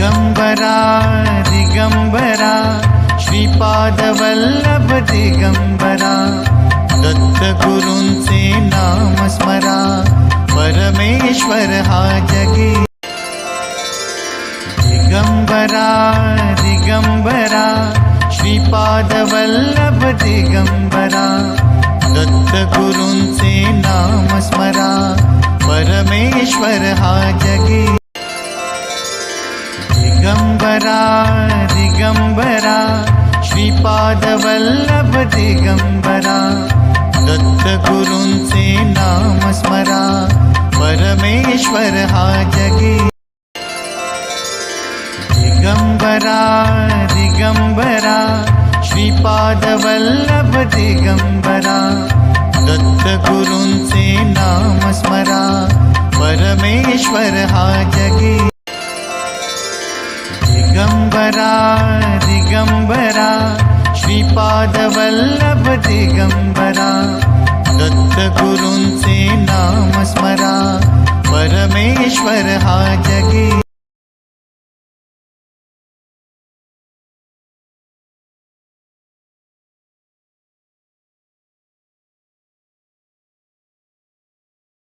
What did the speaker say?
दिगंबरा दिगंबरा श्रीपादवल्लभ दिगंबरा दत्तगुरूंचे नाम स्मरा परमेश्वर हा जगे. दिगंबरा दिगंबरा श्रीपादवल्लभ दिगंबरा दत्तगुरूंचे नाम स्मरा परमेश्वर हा जगे. दिगंबरा दिगंबरा श्रीपादवल्लभ दिगंबरा दत्तगुरूंचे नाम स्मरा परमेश्वर हा जगी। दिगंबरा दिगंबरा श्रीपादवल्लभ दिगंबरा दत्तगुरूंचे नाम स्मरा परमेश्वर हा जगी दिगंबरा दिगम्बरा श्रीपादवल्लभ दिगम्बरा दत्तगुरुं से नाम स्मरा परमेश्वर हा जगे।